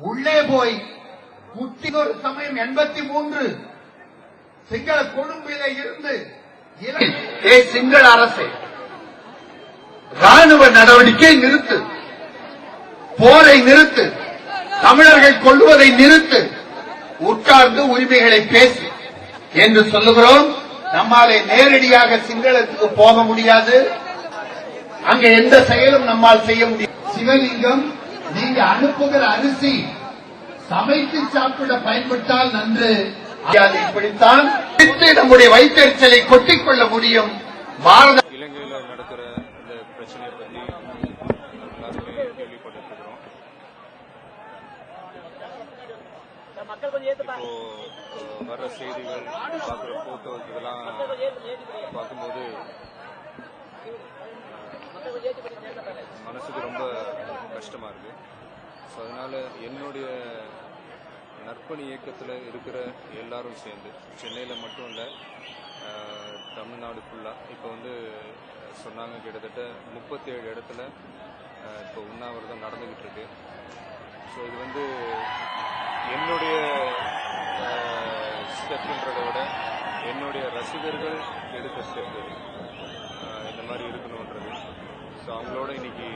உள்ளே போய் ஒரு சமயம் எண்பத்தி மூன்று சிங்கள கொழும்பில இருந்து ஏ சிங்கள அரசே ராணுவ நடவடிக்கை நிறுத்து. போரை நிறுத்து. தமிழர்கள் கொள்வதை நிறுத்து. உட்கார்ந்து உரிமைகளை பேசு என்று சொல்லுகிறோம். நம்மாலே நேரடியாக சிங்களத்துக்கு போக முடியாது. அங்க எந்த செயலும் நம்மால் செய்ய முடியும் சிவலிங்கம் நீங்க அனுப்புகிற அரிசி சமைத்து சாப்பிட பயன்பட்டால் நன்று. அது இப்படித்தான் பிடித்து நம்முடைய வயிற்றெரிச்சலை கொட்டிக் கொள்ள முடியும். பாரத இலங்கையில் நடக்கிற இந்த பிரச்சனையை பற்றி எல்லாருமே கேள்விப்பட்டு இருக்கிறோம் இப்போ வர்ற செய்திகள் பார்க்குற போட்டோஸ் இதெல்லாம் பார்க்கும்போது மனசுக்கு ரொம்ப கஷ்டமாக இருக்குது ஸோ அதனால் என்னுடைய நற்பணி இயக்கத்தில் இருக்கிற எல்லாரும் சேர்ந்து சென்னையில் மட்டும் இல்லை தமிழ்நாடு ஃபுல்லாக இப்போ வந்து சொன்னாங்க கிட்டத்தட்ட முப்பத்தேழு இடத்துல இப்போ உண்ணாவிரதம் நடந்துக்கிட்டு இருக்கு. ஸோ இது வந்து என்னுடைய ஸ்டெப்ன்றதை விட என்னுடைய ரசிகர்கள் எடுத்த ஸ்டெப் இந்த மாதிரி இருக்கணுன்றது ஸோ அவங்களோட இன்னைக்கு